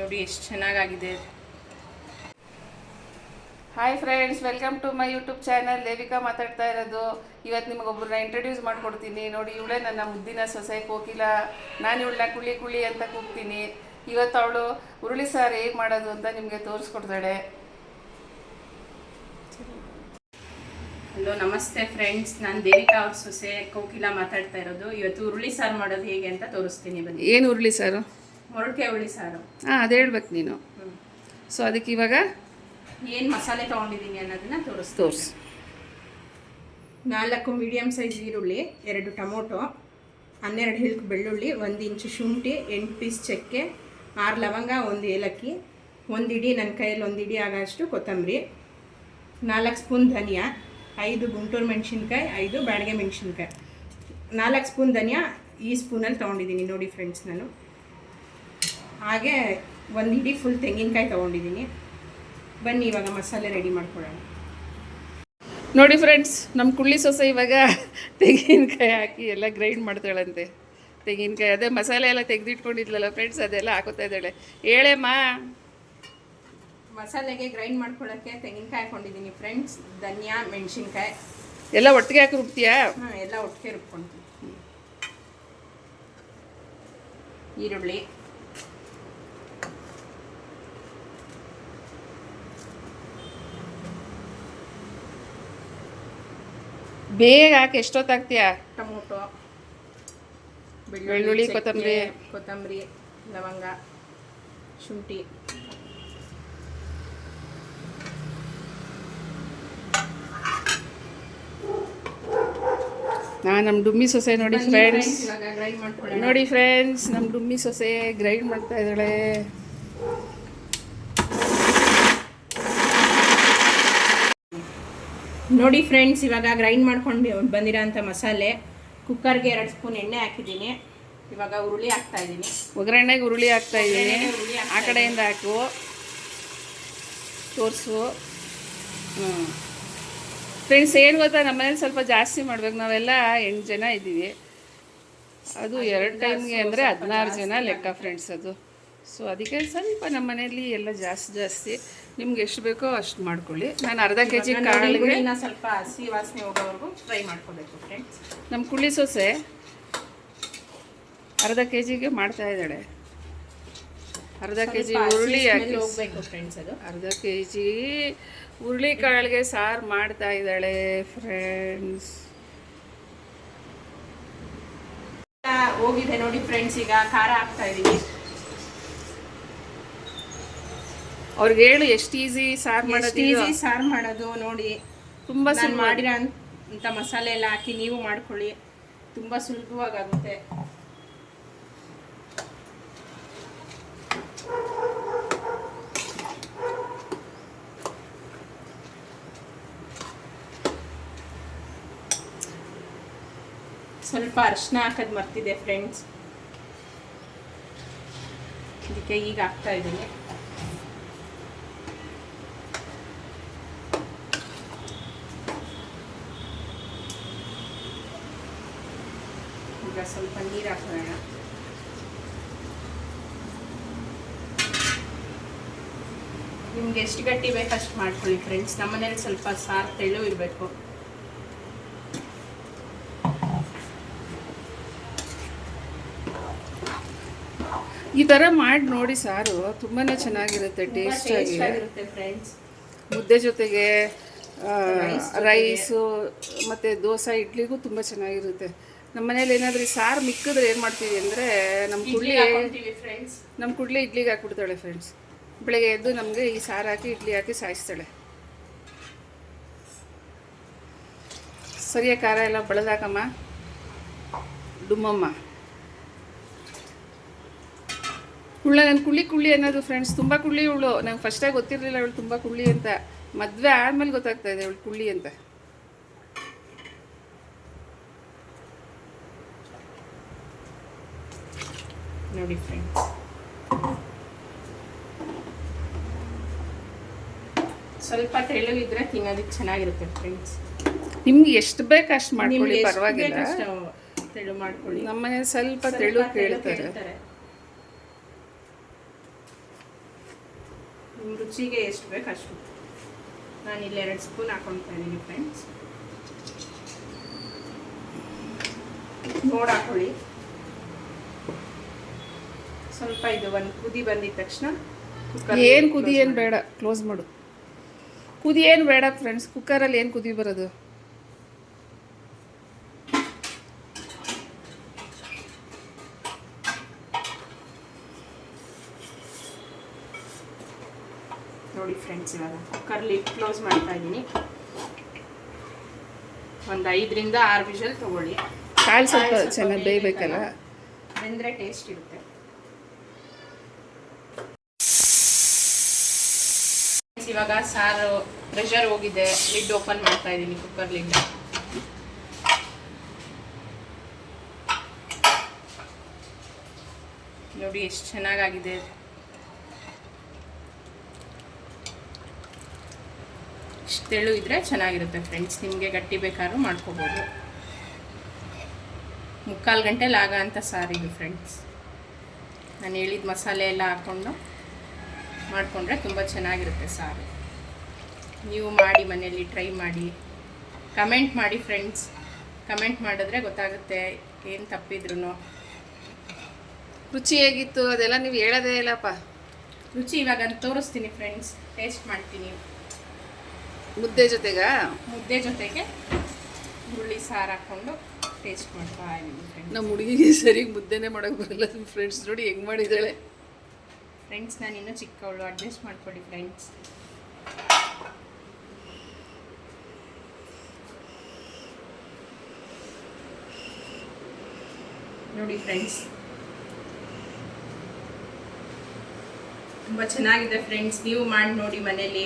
ನೋಡಿ ಎಷ್ಟು ಚೆನ್ನಾಗಾಗಿದೆ. Hi friends welcome to my YouTube channel Devika ಮಾತಾಡ್ತಾ ಇರೋದು. ಇವತ್ತು ನಿಮಗೊಬ್ಬರನ್ನ ಇಂಟ್ರೊಡ್ಯೂಸ್ ಮಾಡ್ಕೊಡ್ತೀನಿ. ನೋಡಿ ಇವಳೇ ನನ್ನ ಮುದ್ದಿನ ಸೊಸೆ ಕೋಕಿಲ. ನಾನು ಇವಳನ್ನ ಕುಳಿ ಕುಳಿ ಅಂತ ಕೂಗ್ತೀನಿ. ಇವತ್ತು ಅವಳು ಉರುಳಿ ಸಾರು ಹೇಗೆ ಮಾಡೋದು ಅಂತ ನಿಮಗೆ ತೋರಿಸ್ಕೊಡ್ತಾಳೆ. ಹಲೋ ನಮಸ್ತೆ ಫ್ರೆಂಡ್ಸ್ ನಾನು ದೇವಿಕಾ ಅವ್ರ ಸೊಸೆ ಕೋಕಿಲ ಮಾತಾಡ್ತಾ ಇರೋದು. ಇವತ್ತು ಉರುಳಿ ಸಾರು ಮಾಡೋದು ಹೇಗೆ ಅಂತ ತೋರಿಸ್ತೀನಿ ಬನ್ನಿ. ಏನು ಉರುಳಿ ಸಾರು? ಮೊರಕೆ ಹುಳಿ ಸಾರು. ಹಾಂ ಅದು ಹೇಳ್ಬೇಕು ನೀನು. ಸೊ ಅದಕ್ಕೆ ಇವಾಗ ಏನು ಮಸಾಲೆ ತೊಗೊಂಡಿದ್ದೀನಿ ಅನ್ನೋದನ್ನ ತೋರಿಸ್ತೀನಿ. ತೋರಿಸು. ನಾಲ್ಕು ಮೀಡಿಯಮ್ ಸೈಜ್ ಈರುಳ್ಳಿ ಎರಡು ಟೊಮೊಟೊ ಹನ್ನೆರಡು ಹಿಲ್ಕ್ ಬೆಳ್ಳುಳ್ಳಿ ಒಂದು ಇಂಚು ಶುಂಠಿ ಎಂಟು ಪೀಸ್ ಚಕ್ಕೆ ಆರು ಲವಂಗ ಒಂದು ಏಲಕ್ಕಿ ಒಂದು ಇಡೀ ನನ್ನ ಕೈಯಲ್ಲಿ ಒಂದು ಇಡೀ ಆಗೋಷ್ಟು ಕೊತ್ತಂಬರಿ ನಾಲ್ಕು ಸ್ಪೂನ್ ಧನಿಯಾ ಐದು ಗುಂಟೂರು ಮೆಣಸಿನ್ಕಾಯಿ ಐದು ಬ್ಯಾಡಗೆ ಮೆಣಸಿನ್ಕಾಯಿ. ನಾಲ್ಕು ಸ್ಪೂನ್ ಧನಿಯಾ ಈ ಸ್ಪೂನಲ್ಲಿ ತೊಗೊಂಡಿದ್ದೀನಿ ನೋಡಿ ಫ್ರೆಂಡ್ಸ್ ನಾನು. ಹಾಗೆ ಒಂದು ಹಿಡಿ ಫುಲ್ ತೆಂಗಿನಕಾಯಿ ತೊಗೊಂಡಿದ್ದೀನಿ ಬನ್ನಿ ಇವಾಗ ಮಸಾಲೆ ರೆಡಿ ಮಾಡ್ಕೊಳ್ಳೋಣ. ನೋಡಿ ಫ್ರೆಂಡ್ಸ್ ನಮ್ಮ ಕುಳ್ಳಿ ಸೊಸೆ ಇವಾಗ ತೆಂಗಿನಕಾಯಿ ಹಾಕಿ ಎಲ್ಲ ಗ್ರೈಂಡ್ ಮಾಡ್ತಾಳಂತೆ. ತೆಂಗಿನಕಾಯಿ ಅದೇ ಮಸಾಲೆ ಎಲ್ಲ ತೆಗೆದಿಟ್ಕೊಂಡಿದ್ಲಲ್ಲ ಫ್ರೆಂಡ್ಸ್ ಅದೆಲ್ಲ ಹಾಕೋತಾ ಇದ್ದಾಳೆ. ಹೇಳೇಮ್ಮ? ಮಸಾಲೆಗೆ ಗ್ರೈಂಡ್ ಮಾಡ್ಕೊಳ್ಳೋಕ್ಕೆ ತೆಂಗಿನಕಾಯಿ ಹಾಕೊಂಡಿದ್ದೀನಿ ಫ್ರೆಂಡ್ಸ್ ಧನಿಯಾ ಮೆಣಸಿನ್ಕಾಯಿ. ಎಲ್ಲ ಒಟ್ಟಿಗೆ ಹಾಕಿ ರುಬ್ತೀಯಾ? ಹಾಂ ಎಲ್ಲ ಒಟ್ಟಿಗೆ ರುಬ್ಕೊಂತೀನಿ. ಈರುಳ್ಳಿ. ಬೇಗ ಹಾಕಿ ಎಷ್ಟೊತ್ತಾಗ್ತೀಯಾ? ಟೊಮೊಟೊ ಬೆಳ್ಳುಳ್ಳಿ, ಕೊತ್ತಂಬರಿ. ಕೊತ್ತಂಬರಿ ಲವಂಗ ಶುಂಠಿ. ನಾನು ನಮ್ಮ ಡುಮ್ಮಿ ಸೊಸೆ ನೋಡಿ ಫ್ರೆಂಡ್ಸ್ ನೋಡಿ ಫ್ರೆಂಡ್ಸ್ ನಮ್ಮ ಡುಮ್ಮಿ ಸೊಸೆ ಗ್ರೈಂಡ್ ಮಾಡ್ತಾ ಇದ್ದಾಳೆ. ನೋಡಿ ಫ್ರೆಂಡ್ಸ್ ಇವಾಗ ಗ್ರೈಂಡ್ ಮಾಡ್ಕೊಂಡು ಬಂದಿರೋಂಥ ಮಸಾಲೆ. ಕುಕ್ಕರ್ಗೆ ಎರಡು ಸ್ಪೂನ್ ಎಣ್ಣೆ ಹಾಕಿದ್ದೀನಿ. ಇವಾಗ ಉರುಳಿ ಹಾಕ್ತಾ ಇದ್ದೀನಿ. ಒಗ್ಗರಣೆಗೆ ಉರುಳಿ ಹಾಕ್ತಾ ಇದ್ದೀನಿ. ಆ ಕಡೆಯಿಂದ ಹಾಕು ತೋರಿಸು. ಹ್ಞೂ ಫ್ರೆಂಡ್ಸ್ ಏನು ಗೊತ್ತಾ? ನಮ್ಮ ಮನೇಲಿ ಸ್ವಲ್ಪ ಜಾಸ್ತಿ ಮಾಡ್ಬೇಕು. ನಾವೆಲ್ಲ ಎಂಟು ಜನ ಇದ್ದೀವಿ. ಅದು ಎರಡು ಟೈಮ್ಗೆ ಅಂದರೆ ಹದಿನಾರು ಜನ ಲೆಕ್ಕ ಫ್ರೆಂಡ್ಸ್ ಅದು. ಸೊ ಅದಕ್ಕೆ ಸ್ವಲ್ಪ ನಮ್ಮ ಮನೆಯಲ್ಲಿ ಎಲ್ಲ ಜಾಸ್ತಿ ಜಾಸ್ತಿ ನಿಮ್ಗೆ ಎಷ್ಟು ಬೇಕೋ ಅಷ್ಟು ಮಾಡ್ಕೊಳ್ಳಿ. ನಾನು ಅರ್ಧ ಕೆ ಜಿ ಕಾಳಿಗೆ ಸ್ವಲ್ಪ ಹಸಿ ವಾಸನೆ ಹೋಗೋವರೆಗೂ ಫ್ರೈ ಮಾಡ್ಕೋಬೇಕು ಫ್ರೆಂಡ್ಸ್ ನಮ್ಮ ಕುಳ್ಳಿ ಸೊಸೆ ಅರ್ಧ ಕೆ ಜಿಗೆ ಮಾಡ್ತಾ ಇದ್ದಾಳೆ. ಅರ್ಧ ಕೆ ಜಿ ಉರುಳಿ ಹಾಕಿ ಹೋಗ್ಬೇಕು ಫ್ರೆಂಡ್ಸ್ ಅದು. ಅರ್ಧ ಕೆ ಜಿ ಹುರುಳಿ ಕಾಳಿಗೆ ಸಾರು ಮಾಡ್ತಾ ಇದ್ದಾಳೆ ಫ್ರೆಂಡ್ಸ್ ಹೋಗಿದೆ ನೋಡಿ ಫ್ರೆಂಡ್ಸ್ ಈಗ ಖಾರ ಹಾಕ್ತಾ ಇದೀನಿ. ಅವ್ರಿಗೆ ಹೇಳು ಎಷ್ಟು ಈಸಿ ಸಾರು ಮಾಡೋದು ಈಸಿ ಸಾರು ಮಾಡೋದು ನೋಡಿ. ತುಂಬ ನಾನು ಸುಲಭ. ಮಾಡಿರೋ ಅಂತ ಮಸಾಲೆ ಎಲ್ಲ ಹಾಕಿ ನೀವು ಮಾಡ್ಕೊಳ್ಳಿ. ತುಂಬಾ ಸುಲಭವಾಗಿ ಆಗುತ್ತೆ ಸ್ವಲ್ಪ ಅರಿಶಿನ ಹಾಕೋದು ಮರ್ತಿದೆ ಫ್ರೆಂಡ್ಸ್ ಇದಕ್ಕೆ ಈಗ ಹಾಕ್ತಾ ಇದ್ದೀನಿ. ಈಗ ಸ್ವಲ್ಪ ನೀರು ಹಾಕೋಣ. ನಿಮ್ಗೆ ಎಷ್ಟು ಗಟ್ಟಿ ಬೇಕು ಅಷ್ಟು ಮಾಡ್ಕೊಳ್ಳಿ ಫ್ರೆಂಡ್ಸ್ ನಮ್ಮನೇಲಿ ಸ್ವಲ್ಪ ಸಾರು ತೆಳು ಇರಬೇಕು. ಈ ಥರ ಮಾಡಿ ನೋಡಿ ಸಾರು. ತುಂಬಾ ಚೆನ್ನಾಗಿರುತ್ತೆ ಟೇಸ್ಟ್ ಆಗಿ. ಆಗಿರುತ್ತೆ ಫ್ರೆಂಡ್ಸ್ ಮುದ್ದೆ ಜೊತೆಗೆ. ರೈಸು ಮತ್ತು ದೋಸೆ ಇಡ್ಲಿಗೂ ತುಂಬ ಚೆನ್ನಾಗಿರುತ್ತೆ. ನಮ್ಮ ಮನೇಲಿ ಏನಾದರೂ ಸಾರು ಮಿಕ್ಕಿದ್ರೆ ಏನು ಮಾಡ್ತೀವಿ ಅಂದರೆ ನಮ್ಮ ಕುಳ್ಳಿ ಫ್ರೆಂಡ್ಸ್ ನಮ್ಮ ಕುಡ್ಲಿ ಇಡ್ಲಿಗೆ ಹಾಕ್ಬಿಡ್ತಾಳೆ ಫ್ರೆಂಡ್ಸ್ ಬೆಳಗ್ಗೆ ಎದ್ದು ನಮಗೆ ಈ ಸಾರು ಹಾಕಿ ಇಡ್ಲಿ ಹಾಕಿ ಸಾಯಿಸ್ತಾಳೆ. ಸರಿಯಾಗಿ ಖಾರ ಎಲ್ಲ ಬಳದಾಕಮ್ಮ? ಡುಮ್ಮಮ್ಮ. ಕುಳ್ಳ ನನ್ನ ಕುಳ್ಳಿ ಕುಳ್ಳಿ ಅನ್ನೋದು ಫ್ರೆಂಡ್ಸ್ ತುಂಬ ಕುಳ್ಳಿ ಇವಳು. ನಂಗೆ ಫಸ್ಟಾಗಿ ಗೊತ್ತಿರಲಿಲ್ಲ ಅವಳು ತುಂಬ ಕುಳ್ಳಿ ಅಂತ. ಮದುವೆ ಆದಮೇಲೆ ಗೊತ್ತಾಗ್ತಾ ಇದೆ ಅವಳು ಕುಳ್ಳಿ ಅಂತ. ನೋಡಿ ಫ್ರೆಂಡ್ಸ್ ಸ್ವಲ್ಪ ತೆಳು ಇದ್ರೆ ತಿನ್ನೋದಕ್ಕೆ ಚೆನ್ನಾಗಿರುತ್ತೆ ಫ್ರೆಂಡ್ಸ್ ನಿಮ್ಗೆ ಎಷ್ಟು ಬೇಕು ಅಷ್ಟು ಮಾಡ್ಕೊಳ್ಳಿ ಪರವಾಗಿಲ್ಲ. ತೆಳು ಮಾಡ್ಕೊಳ್ಳಿ. ನಮ್ಮ ಮನೆ ಸ್ವಲ್ಪ ತೆಳು ಕೇಳ್ತಾರೆ. ಕೇಳ್ತಾರೆ. ನಿಮ್ಮ ರುಚಿಗೆ ಎಷ್ಟು ಬೇಕು ಅಷ್ಟು. ನಾನು ಇಲ್ಲಿ ಎರಡು ಸ್ಪೂನ್ ಹಾಕೊಳ್ತಾ ಇದ್ದೀನಿ ಫ್ರೆಂಡ್ಸ್ ನೋಡಿ ಹಾಕೊಳ್ಳಿ. ಸ್ವಲ್ಪ ಇದು ಒಂದು ಕುದಿ ಬಂದಿದ ತಕ್ಷಣ ಏನು ಕುದಿ ಏನು ಬೇಡ ಕ್ಲೋಸ್ ಮಾಡು. ಕುದಿ ಏನು ಬೇಡ ಫ್ರೆಂಡ್ಸ್ ಕುಕ್ಕರಲ್ಲಿ ಏನು ಕುದಿ ಬರೋದು? ನೋಡಿ ಫ್ರೆಂಡ್ಸ್ ಇವಾಗ ಕುಕ್ಕರ್ಲಿ ಕ್ಲೋಸ್ ಮಾಡ್ತಾ ಇದ್ದೀನಿ. ಒಂದು ಐದರಿಂದ ಆರು ವಿಷಲ್ ತಗೊಳ್ಳಿ. ಕಾಲ್ ಸ್ವಲ್ಪ ಸ್ವಲ್ಪ ಚೆನ್ನಾಗಿ ಬೇಯಬೇಕಲ್ಲ? ಬೆಂದರೆ ಟೇಸ್ಟ್ ಇರುತ್ತೆ. ಇವಾಗ ಸಾರು ಪ್ರೆಷರ್ ಹೋಗಿದೆ ಲಿಡ್ ಓಪನ್ ಮಾಡ್ತಾ ಇದ್ದೀನಿ ಕುಕ್ಕರ್ ಲಿಡ್ ನೋಡಿ ಎಷ್ಟು ಚೆನ್ನಾಗಾಗಿದೆ. ಇಷ್ಟು ತೆಳು ಇದ್ರೆ ಚೆನ್ನಾಗಿರುತ್ತೆ ಫ್ರೆಂಡ್ಸ್ ನಿಮಗೆ ಗಟ್ಟಿ ಬೇಕಾದ್ರೂ ಮಾಡ್ಕೋಬೋದು. ಮುಕ್ಕಾಲು ಗಂಟೆಲಿ ಆಗ ಅಂತ ಸಾರಿದು ಫ್ರೆಂಡ್ಸ್ ನಾನು ಹೇಳಿದ ಮಸಾಲೆ ಎಲ್ಲ ಹಾಕ್ಕೊಂಡು ಮಾಡಿಕೊಂಡ್ರೆ ತುಂಬ ಚೆನ್ನಾಗಿರುತ್ತೆ ಸಾರು. ನೀವು ಮಾಡಿ ಮನೆಯಲ್ಲಿ ಟ್ರೈ ಮಾಡಿ. ಕಮೆಂಟ್ ಮಾಡಿ ಫ್ರೆಂಡ್ಸ್. ಕಮೆಂಟ್ ಮಾಡಿದ್ರೆ ಗೊತ್ತಾಗುತ್ತೆ ಏನು ತಪ್ಪಿದ್ರು ರುಚಿ ಹೇಗಿತ್ತು ಅದೆಲ್ಲ ನೀವು ಹೇಳೋದೇ ಇಲ್ಲಪ್ಪ. ರುಚಿ ಇವಾಗ ತೋರಿಸ್ತೀನಿ ಫ್ರೆಂಡ್ಸ್. ಟೇಸ್ಟ್ ಮಾಡ್ತೀನಿ. ಮುದ್ದೆ ಜೊತೆಗ? ಮುದ್ದೆ ಜೊತೆಗೆ ಹುರುಳಿ ಸಾರು ಹಾಕ್ಕೊಂಡು ಟೇಸ್ಟ್ ಮಾಡ್ತಾ ಇದ್ದೀನಿ ಫ್ರೆಂಡ್ಸ್. ನಮ್ಮ ಹುಡುಗಿಗೆ ಸರಿ ಮುದ್ದೆನೇ ಮಾಡೋಕ್ಕೆ ಬರಲ್ಲ. ಫ್ರೆಂಡ್ಸ್ ನೋಡಿ ಹೆಂಗೆ ಮಾಡಿದ್ದಾಳೆ. ಫ್ರೆಂಡ್ಸ್ ನಾನು ಇನ್ನೂ ಚಿಕ್ಕವಳು ಅಡ್ಜಸ್ಟ್ ಮಾಡ್ಕೊಳ್ಳಿ ಫ್ರೆಂಡ್ಸ್. ನೋಡಿ ಫ್ರೆಂಡ್ಸ್. ತುಂಬ ಚೆನ್ನಾಗಿದೆ ಫ್ರೆಂಡ್ಸ್. ನೀವು ಮಾಡಿ ನೋಡಿ ಮನೇಲಿ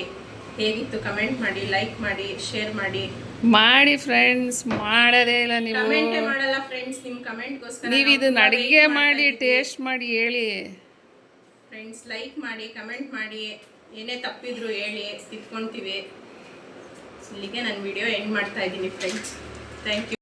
ಹೇಗಿತ್ತು ಕಮೆಂಟ್ ಮಾಡಿ ಲೈಕ್ ಮಾಡಿ ಶೇರ್ ಮಾಡಿ. ಮಾಡಿ ಫ್ರೆಂಡ್ಸ್ ಮಾಡೋದೇ ಇಲ್ಲ ನೀವು. ಕಮೆಂಟೇ ಮಾಡಲ್ಲ ಫ್ರೆಂಡ್ಸ್ ನಿಮ್ಮ ಕಮೆಂಟ್ಗೋಸ್ಕರ ನೀವು ಇದನ್ನ ಅಡುಗೆ ಮಾಡಿ ಟೇಸ್ಟ್ ಮಾಡಿ ಹೇಳಿ. ಫ್ರೆಂಡ್ಸ್ ಲೈಕ್ ಮಾಡಿ ಕಮೆಂಟ್ ಮಾಡಿ, ಏನೇ ತಪ್ಪಿದ್ರು ಹೇಳಿ, ತಿದ್ಕೊಂತೀವಿ. ಇಲ್ಲಿಗೆ ನಾನು ವಿಡಿಯೋ ಎಂಡ್ ಮಾಡ್ತಾ ಇದ್ದೀನಿ ಫ್ರೆಂಡ್ಸ್ ಥ್ಯಾಂಕ್ ಯು